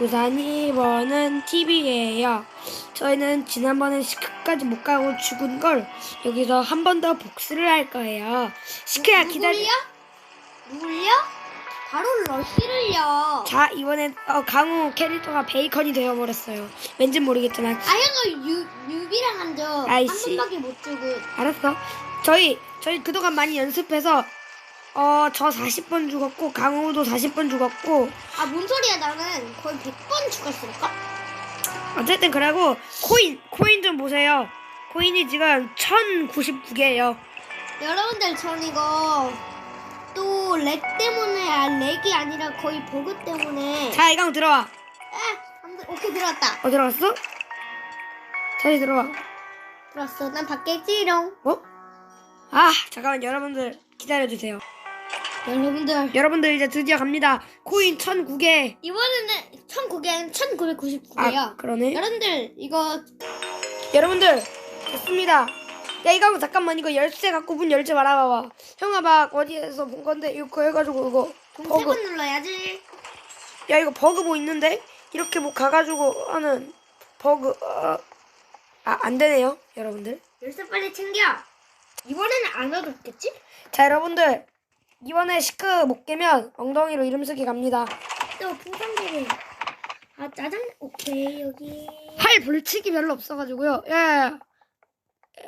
우선 1번은 TV예요. 저희는 지난번에 시크까지 못 가고 죽은 걸 여기서 한 번 더 복수를 할 거예요. 시크야 기다려. 누굴요? 바로 러쉬를요. 자 이번엔 어, 강우 캐릭터가 베이컨이 되어버렸어요. 왠지 모르겠지만 아, 형은 유, 유비랑 한적 한 아이씨. 번밖에 못 죽은. 알았어. 저희 저희 그동안 많이 연습해서 어 저 40번 죽었고 강우도 40번 죽었고 아, 뭔 소리야, 나는 거의 100번 죽었을까? 어쨌든 그러고 코인 코인 좀 보세요. 코인이 지금 1099개예요. 여러분들, 전 이거 또 렉 때문에, 아, 렉이 아니라 거의 버그 때문에. 자 이강 들어와. 들, 오케이, 들어왔다. 어 들어왔어? 다시 들어와. 들어왔어. 난 밖에 있지롱. 어? 아 잠깐만 여러분들 기다려주세요. 여러분들. 여러분들 이제 드디어 갑니다. 코인 1009개. 이번에는 1900, 1999개요. 아 그러네. 여러분들, 이거 여러분들 됐습니다. 야 이거 잠깐만 이거 열쇠 갖고 문 열지 말아봐봐. 형아 막 어디에서 본 건데 이거 해가지고 이거 버그. 동세번 눌러야지. 야 이거 버그 뭐 있는데 이렇게 뭐 가가지고 하는 버그. 어. 아안 되네요 여러분들. 열쇠 빨리 챙겨. 이번에는 안 얻었겠지? 자 여러분들 이번에 시크 못 깨면 엉덩이로 이름 쓰기 갑니다. 또 풍선들이. 아 짜장. 오케이 여기. 활 불치기 별로 없어가지고요. 야, 야, 야.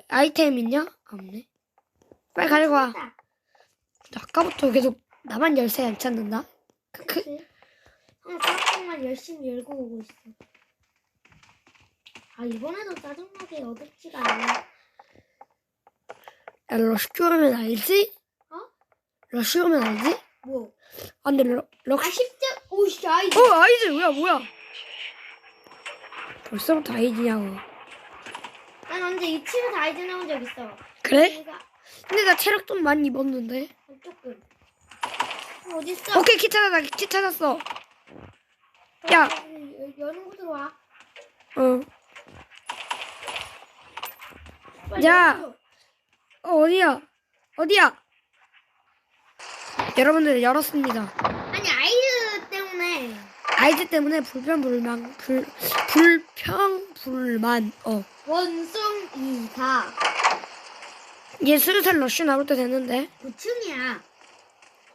아이템 있냐? 없네. 빨리 가지고 와. 나 아까부터 계속 나만 열쇠 안 찾는다. 크크. 그치? 형 짜장만 열심히 열고 오고 있어. 아 이번에도 짜증나게 얻었지가 않아. 야, 러쉬 오면 알지? 어? 러쉬 오면 알지? 뭐? 아, 근데 러, 아 러쉬. 십자. 오 씨 아이. 어, 아이즈. 뭐야, 뭐야. 벌써부터 아이즈냐고. 난 언제 유치원 아이즈 나온 적 있어. 그래? 내가 근데 나 체력 좀 많이 입었는데. 조금. 어, 어딨어? 오케이, 키 찾았다. 키 찾았어. 야. 여- 여는 곳으로 와. 어. 빨리 야. 어, 어디야? 어디야? 여러분들 열었습니다. 아니 아이즈 때문에. 아이즈 때문에 불편불만 불 불평불만 어 원숭 이사 이제 슬슬 러쉬 나올 때 됐는데 9층이야.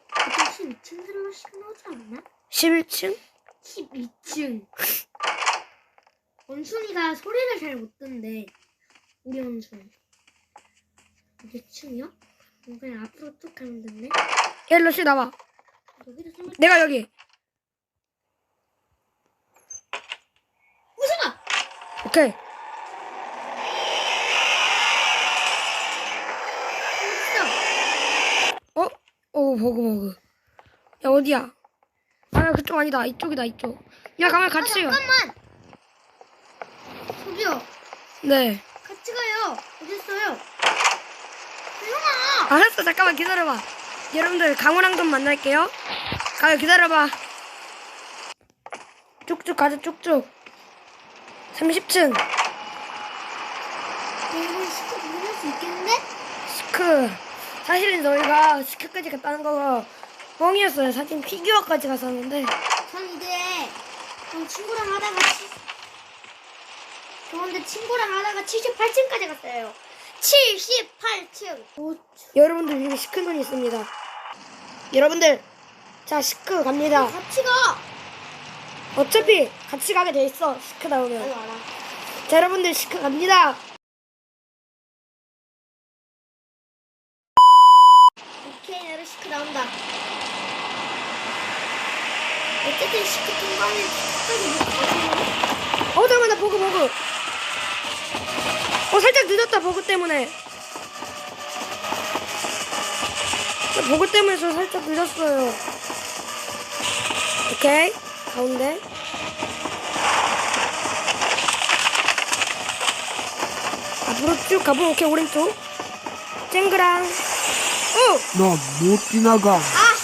보통 12층 슬러시 나오지 않나? 11층 12층. 원숭이가 소리를 잘 못 듣는데 우리 원숭이. 몇 층이야? 그냥 앞으로 쭉 가면 된대. 야 러쉬 나와 숨을. 내가 여기 우승아! 오케이 어딨어? 어? 오 버그 버그 야 어디야 아 그쪽 아니다 이쪽이다 이쪽 야 가만 아, 같이 가 잠깐만! 저기요. 네 같이 가요. 어딨어요? 형아! 알았어. 잠깐만 기다려봐. 여러분들 강호랑 좀 만날게요. 가요 기다려봐. 쭉쭉 가자 쭉쭉. 30층. 이거 시켜 부를 수 있겠는데? 시크. 사실은 저희가 시크까지 갔다는 거가 뻥이었어요. 사진 피규어까지 갔었는데. 전 이제 전 친구랑 하다가 치... 저 근데 친구랑 하다가 78층까지 갔어요. 78층. 오, 여러분들 여기 시크눈이 있습니다 여러분들 자 시크 갑니다 같이 가. 어차피 같이 가게 돼 있어 시크 나오면 알아. 자 여러분들 시크 갑니다 오케이 나로 시크 나온다. 어쨌든 시크 통과하면 끝까지 못 가지. 어 잠깐만 나 버그 버그 어 살짝 늦었다 버그 때문에 저 버그 때문에 저 살짝 늦었어요 오케이 가운데 앞으로 쭉 가보면 오케이 오른쪽 쨍그랑 오! 너못 지나가. 아!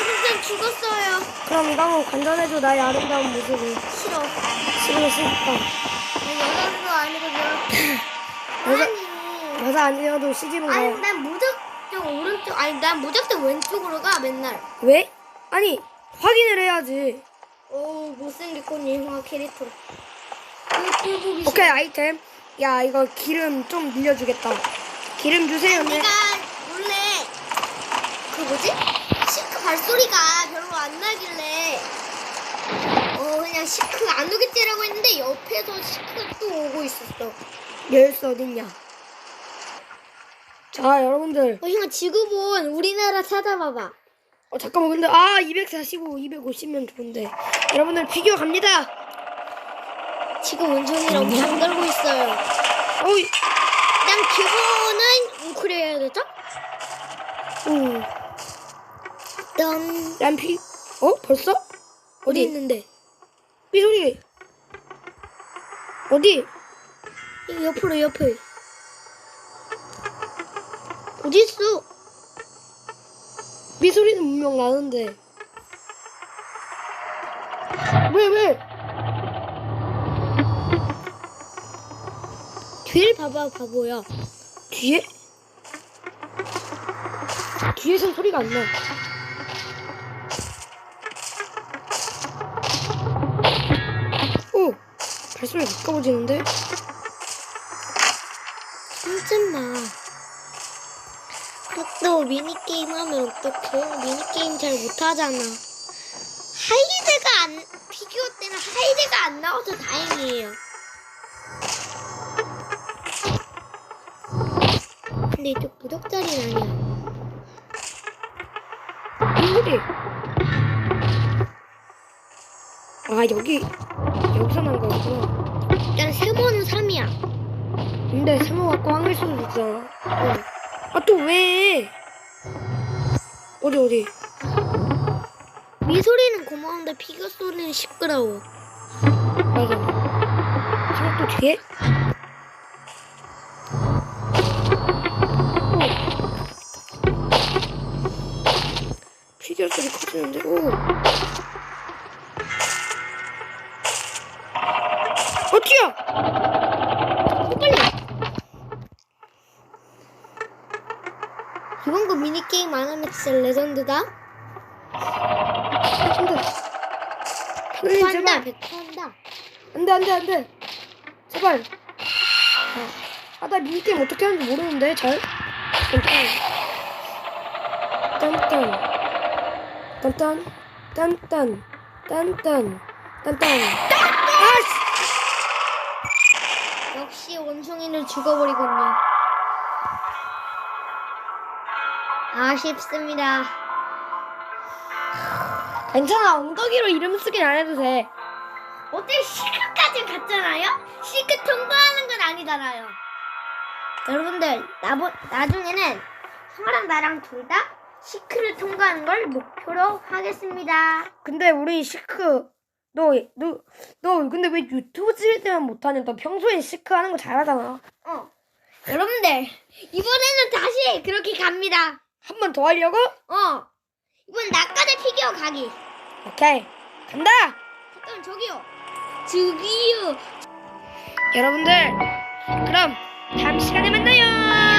여러분 죽었어요. 그럼 이거 한번 관전해줘 나의 아름다운 모습을 싫어. 싫으면 싫다 아니고 여자, 아니. 여자 아니어도 시집은 아니 가요 난 무작정 오른쪽 아니 난 무작정 왼쪽으로 가 맨날 왜? 아니 확인을 해야지 오 못생겼군요 형아 캐릭터. 꿀꿀보기 오케이 아이템. 야 이거 기름 좀 늘려주겠다. 기름 주세요. 네. 내가 원래 그 뭐지? 시크 발소리가 별로 안 나길래 어 그냥 시크 안 오겠지라고 했는데 옆에서 시크가 또 오고 있었어. 열쇠 어딨냐? 자 여러분들. 어 형아 지구본 우리나라 찾아봐봐. 어 잠깐만 근데 아 245, 250면 좋은데. 여러분들 피규어 갑니다. 지금 원천이랑 엄청 떨고 있어요. 어이. 일단 기본은 웅크려 해야 되죠? 오. 딴 람피. 어 벌써? 어디 어디? 있는데? 삐소리. 어디? 이 옆으로 옆에. 어디 있어? 삐소리는 분명 나는데. 왜 왜? 뒤를 봐봐 바보야. 뒤에? 뒤에서 소리가 안 나. 발소리 가까워지는데? 잠깐만. 또 미니게임 하면 어떡해? 미니게임 잘 못하잖아. 하이드가 안, 피규어 때는 하이드가 안 나와서 다행이에요. 근데 이쪽 부적자리는 아니야. 삐소리! 아, 여기, 여기서 난 거구나. 일단 세모는 3이야. 근데 세모 갖고 황일 수도 있잖아. 아, 또 왜? 어디, 어디? 미소리는 고마운데 피규어 소리는 시끄러워. 맞아. 세모 또 뒤에? 오. 피규어 소리 커지는데? 오. 이번 거 미니게임 안 하면 진짜 레전드다. 안 돼. 선생님, 한다, 제발. 백한다. 안 돼, 안 돼, 안 돼. 제발. 아, 나 미니게임 어떻게 하는지 모르는데, 잘? 딴딴. 딴딴. 딴딴. 딴딴. 딴딴. 아씨! 역시 원숭이는 죽어버리군요. 아쉽습니다. 괜찮아, 엉덩이로 이름 쓰긴 안 해도 돼. 어떻게 시크까지 갔잖아요? 시크 통과하는 건 아니잖아요. 여러분들, 나보, 나중에는 형아랑 나랑 둘 다 시크를 통과하는 걸 목표로 하겠습니다. 근데 우리 시크, 너, 너, 너, 근데 왜 유튜브 찍을 때만 못하냐? 너 평소에 시크 하는 거 잘하잖아. 어. 여러분들, 이번에는 다시 그렇게 갑니다. 한 번 더 하려고? 어. 이번 낙가대 피규어 가기. 오케이. 간다! 잠깐만, 저기요. 저기요. 여러분들, 그럼 다음 시간에 만나요!